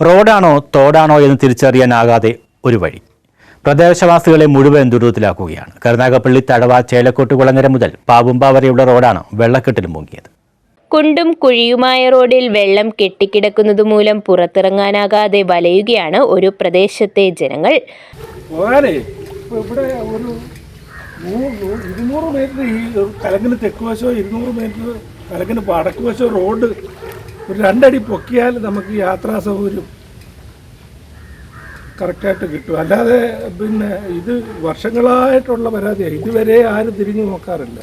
റോഡാണോ തോടാണോ എന്ന് തിരിച്ചറിയാനാകാതെ ഒരു വഴി. പ്രദേശവാസികളെ മുഴുവൻ ദുരിതത്തിലാക്കുകയാണ്. കരുനാഗപ്പള്ളി തടവ ചേലക്കോട്ട് കുളങ്ങര മുതൽ പാവുമ്പ വരെയുള്ള റോഡാണ് വെള്ളക്കെട്ടിൽ മുങ്ങിയത്. കുണ്ടും കുഴിയുമായ റോഡിൽ വെള്ളം കെട്ടിക്കിടക്കുന്നത് മൂലം പുറത്തിറങ്ങാനാകാതെ വലയുകയാണ് ഒരു പ്രദേശത്തെ ജനങ്ങൾ. ഇവിടെ ഒരു ഇരുന്നൂറ് മീറ്റർ ഈ കലങ്ങിന് തെക്ക് വശോ ഇരുന്നൂറ് മീറ്റർ കലങ്ങിന് വടക്ക് വശോ റോഡ് ഒരു രണ്ടടി പൊക്കിയാൽ നമുക്ക് യാത്രാ സൗകര്യം കറക്റ്റായിട്ട് കിട്ടും. അല്ലാതെ പിന്നെ ഇത് വർഷങ്ങളായിട്ടുള്ള പരാതിയാണ് ഇതുവരെ ആരും തിരിഞ്ഞു നോക്കാറില്ല.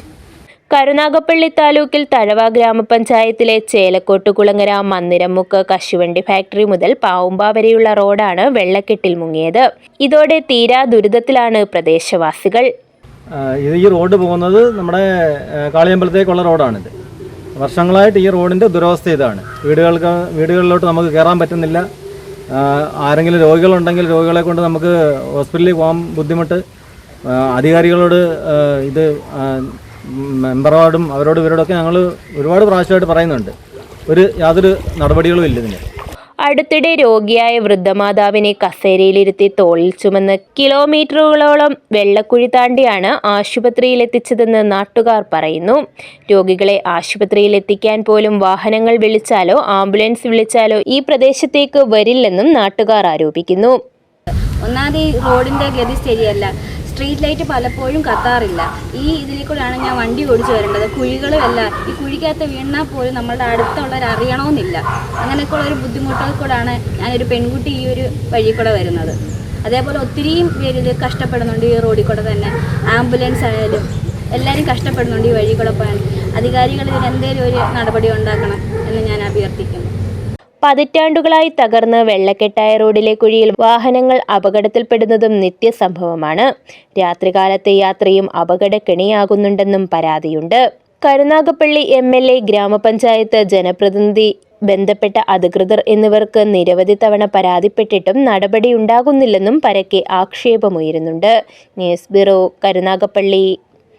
കരുനാഗപ്പള്ളി താലൂക്കിൽ തഴവ ഗ്രാമപഞ്ചായത്തിലെ ചേലക്കോട്ട് കുളങ്ങര മന്ദിരമുക്ക് കശുവണ്ടി ഫാക്ടറി മുതൽ പാവുമ്പ വരെയുള്ള റോഡാണ് വെള്ളക്കെട്ടിൽ മുങ്ങിയത്. ഇതോടെ തീരാ ദുരിതത്തിലാണ് പ്രദേശവാസികൾ. ഇത് ഈ റോഡ് പോകുന്നത് നമ്മുടെ കാളിയമ്പലത്തേക്കുള്ള റോഡാണിത്. വർഷങ്ങളായിട്ട് ഈ റോഡിന്റെ ദുരവസ്ഥ ഇതാണ്. വീടുകൾക്ക് വീടുകളിലോട്ട് നമുക്ക് കയറാൻ പറ്റുന്നില്ല. ആരെങ്കിലും രോഗികളുണ്ടെങ്കിൽ രോഗികളെ കൊണ്ട് നമുക്ക് ഹോസ്പിറ്റലിൽ പോകാൻ ബുദ്ധിമുട്ട്. അധികാരികളോട് ഇത് മെമ്പറോടും അവരോട് ഇവരോടൊക്കെ ഞങ്ങൾ ഒരുപാട് പ്രാവശ്യമായിട്ട് പറയുന്നുണ്ട്. ഒരു യാതൊരു നടപടികളും ഇല്ല അടുത്തിടെ രോഗിയായ വൃദ്ധമാതാവിനെ കസേരയിലിരുത്തി തോളിൽ ചുമന്ന് കിലോമീറ്ററുകളോളം വെള്ളക്കുഴി താണ്ടിയാണ് ആശുപത്രിയിൽ എത്തിച്ചതെന്ന് നാട്ടുകാർ പറയുന്നു. രോഗികളെ ആശുപത്രിയിൽ എത്തിക്കാൻ പോലും വാഹനങ്ങൾ വിളിച്ചാലോ ആംബുലൻസ് വിളിച്ചാലോ ഈ പ്രദേശത്തേക്ക് വരില്ലെന്നും നാട്ടുകാർ ആരോപിക്കുന്നു. ഒന്നാമത് ഈ റോഡിന്റെ ഗതി ശരിയല്ല. സ്ട്രീറ്റ് ലൈറ്റ് പലപ്പോഴും കത്താറില്ല. ഈ ഇതിൽ കൂടെയാണ് ഞാൻ വണ്ടി ഓടിച്ചു വരേണ്ടത്. കുഴികളുമല്ല ഈ കുഴിക്കകത്ത് വീണാൽ പോലും നമ്മളുടെ അടുത്തുള്ളവർ അറിയണമെന്നില്ല. അങ്ങനെയൊക്കെയുള്ള ഒരു ബുദ്ധിമുട്ടുകൾ കൂടാണ് ഞാനൊരു പെൺകുട്ടി ഈ ഒരു വഴി കൂടെ വരുന്നത്. അതേപോലെ ഒത്തിരിയും പേര് ഇത് കഷ്ടപ്പെടുന്നുണ്ട്. ഈ റോഡിൽ കൂടെ തന്നെ ആംബുലൻസ് ആയാലും എല്ലാവരും കഷ്ടപ്പെടുന്നുണ്ട് ഈ വഴി കൂടെ പോകാൻ. അധികാരികൾ ഇതിന് എന്തെങ്കിലും ഒരു നടപടി ഉണ്ടാക്കണം എന്ന് ഞാൻ അഭ്യർത്ഥിക്കുന്നു. പതിറ്റാണ്ടുകളായി തകർന്ന് വെള്ളക്കെട്ടായ റോഡിലെ കുഴിയിൽ വാഹനങ്ങൾ അപകടത്തിൽപ്പെടുന്നതും നിത്യസംഭവമാണ്. രാത്രികാലത്തെ യാത്രയും അപകടക്കെണിയാകുന്നുണ്ടെന്നും പരാതിയുണ്ട്. കരുനാഗപ്പള്ളി എം എൽ എ ഗ്രാമപഞ്ചായത്ത് ജനപ്രതിനിധി ബന്ധപ്പെട്ട അധികൃതർ എന്നിവർക്ക് നിരവധി തവണ പരാതിപ്പെട്ടിട്ടും നടപടിയുണ്ടാകുന്നില്ലെന്നും പരക്കെ ആക്ഷേപമുയരുന്നുണ്ട്. News bureau Karunagappally.